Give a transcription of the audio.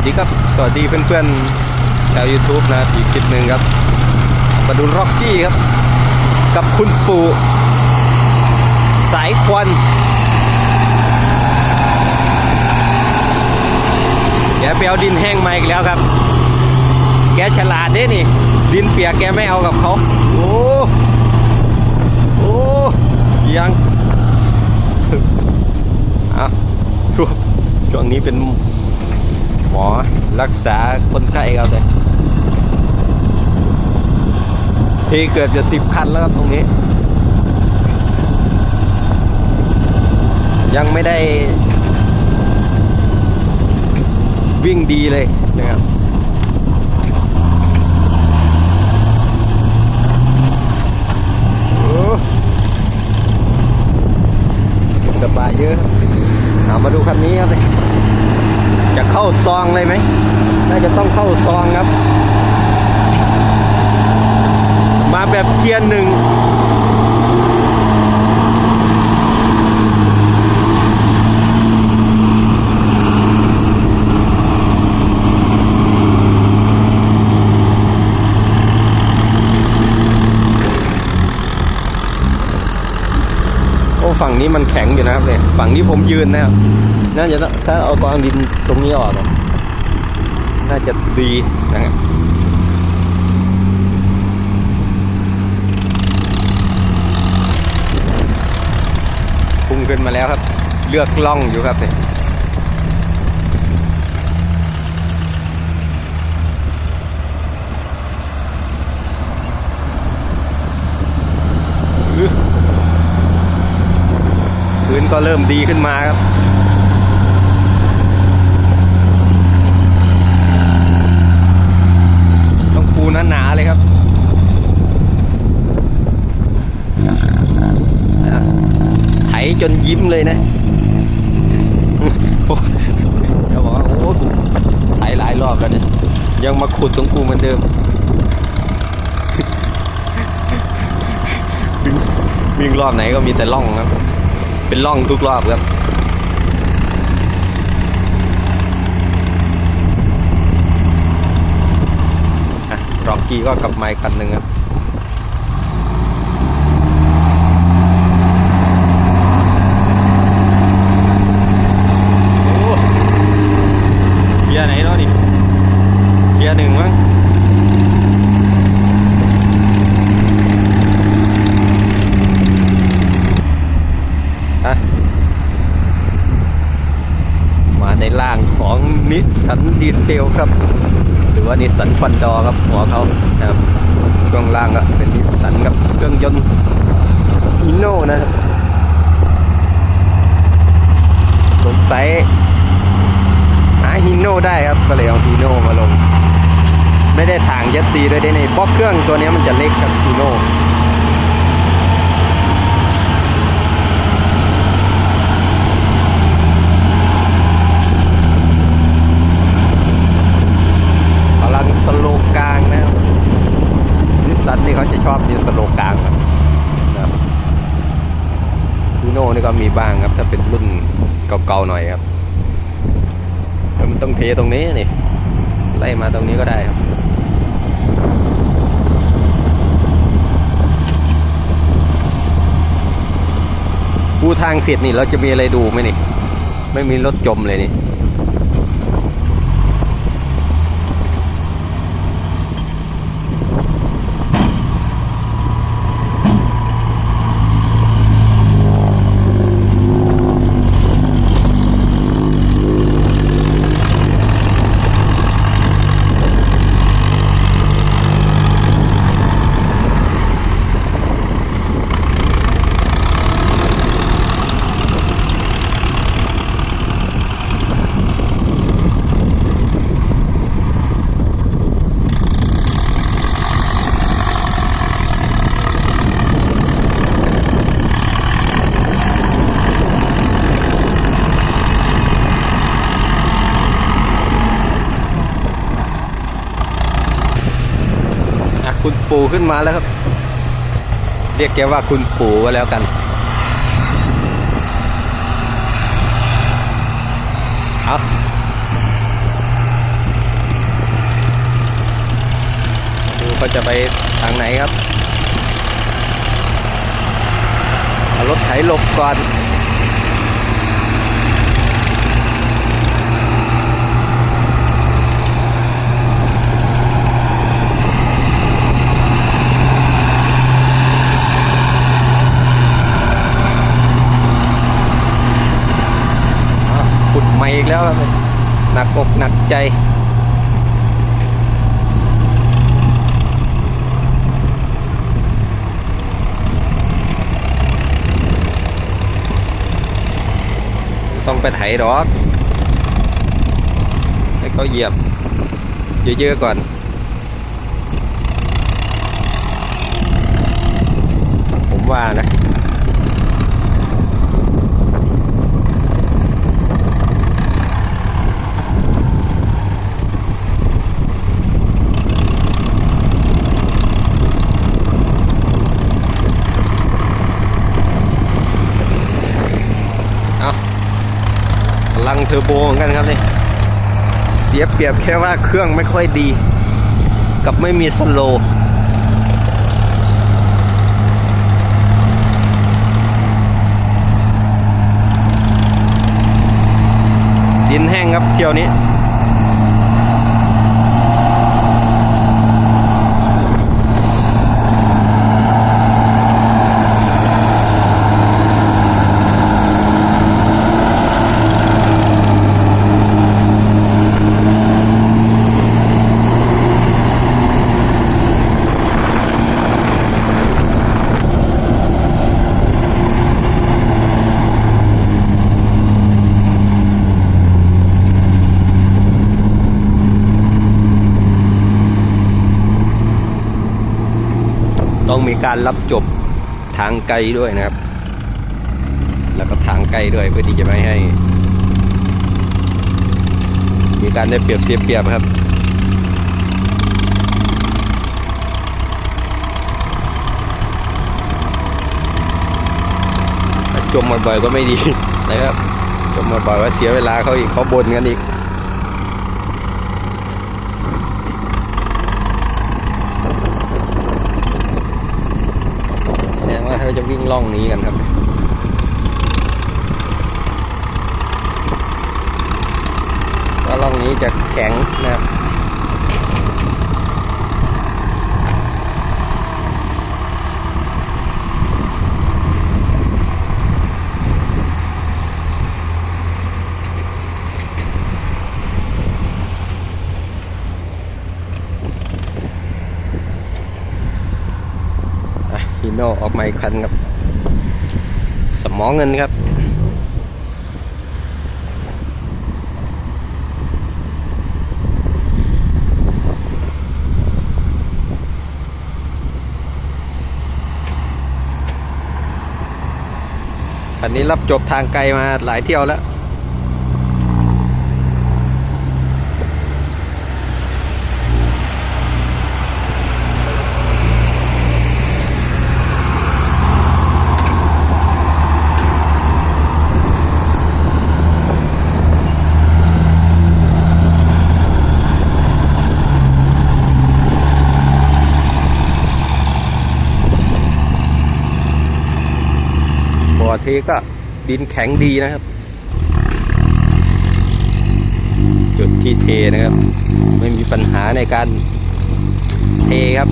วัสดีครับ สวัสดีเพื่อนๆชาว YouTube นะอีกคลิปหนึ่งครับ มาดูร็อกกี้ครับ กับคุณปู่สายควันแกไปเอาดินแห้งมาอีกแล้วครับ แกฉลาดเด้นี่ ดินเปียกแกไม่เอากับเขา โอ้โอ้ยังอะช่วงนี้เป็น หมอรักษาคนไข้ครับเลยที่เกือบจะสิบคันแล้วครับตรงนี้ ยังไม่ได้ วิ่งดีเลยนะครับโอ้กระบะเยอะเอามาดูคันนี้ครับเลย จะเข้าซองเลยไหม น่าจะต้องเข้าซองครับ มาแบบเกียร์หนึ่ง ฝั่งนี้มันแข็งอยู่นะครับเนี่ยฝั่งนี้ผมยืนนะครับน่าจะถ้าเอากองดินตรงนี้ออกน่าจะดีนะครับพุ่งขึ้นมาแล้วครับ เลือกล่องอยู่ครับเนี่ย นก็เริ่มดีขึ้นมาครับต้องปูหนาๆเลยครับไถจนยิ้มเลยนะจะบอกว่าโอ้กูไถหลายรอบแล้วเนี่ยยังมาขุดตรงกูเหมือนเดิมวิ่งวิ่งรอบไหนก็มีแต่ล่องครับ เป็นร่องทุกรอบครับอะร็อกกี้ก็กลับมาอีกคันหนึ่งครับ โอ้เกียร์ไหนเนาะนี่เกียร์หนึ่งมั้ง อะมาในร่างของนิสสัน ดีเซลครับ หรือว่านิสสันฟันดอครับหัวเขานะครับช่วงล่างก็เป็นนิสสันครับเครื่องยนต์อิโน่นะครับสงสัยหาฮิโน่ได้ครับก็เลยเอาฮีโน่มาลง ไม่ได้ถ่างเจ็ตซีด้วยได้ในเพราะเครื่องตัวนี้มันจะเล็กครับฮีโน่ พลังสโลกลางนะครับนิสสันนี่เขาจะชอบมีสโลกลางครับนะครับฮีโน่นี่ก็มี บ้างครับ ถ้าเป็นรุ่นเก่าๆหน่อยครับแล้วมันต้องเทตรงนี้นี่ไล่มาตรงนี้ก็ได้ครับปูทางเสร็จนี่เราจะมีอะไรดูไหมนี่ ไม่มีรถจมเลยนี่ ปู่ขึ้นมาแล้วครับ เรียกแกว่าคุณปู่ก็แล้วกัน เอาดูเขาจะไปทางไหนครับ รถไถหลบก่อน ม่อีกแล้วหนักอกหนักใจ ต้องไปไถดอกให้เขาเหยียบเยอะๆก่อนผมว่านะ เอาพลัง เทอร์โบเหมือนกันครับนี่เสียเปรียบแค่ว่าเครื่องไม่ค่อยดี กับไม่มีสโลว์ดินแห้งครับเที่ยวนี้ มีการรับจบทางไกลด้วยนะครับ แล้วก็ทางไกลด้วยเพื่อที่จะไม่ให้ มีการได้เปรียบเสียเปรียบครับจมบ่อยๆก็ไม่ดีนะครับจมบ่อยๆก็เสียเวลาเขาอีกเขาบ่นกันอีก แสดง วิ่งล่องนี้กันครับว่าล่องนี้จะแข็งนะครับ อะฮีโน่ออกมาอีกคันครับ สมองเงินครับคันนี้รับจบทางไกลมาหลายเที่ยวแล้ว บ่อเทก็ดินแข็งดีนะครับ จุดที่เทนะครับ ไม่มีปัญหาในการเทครับ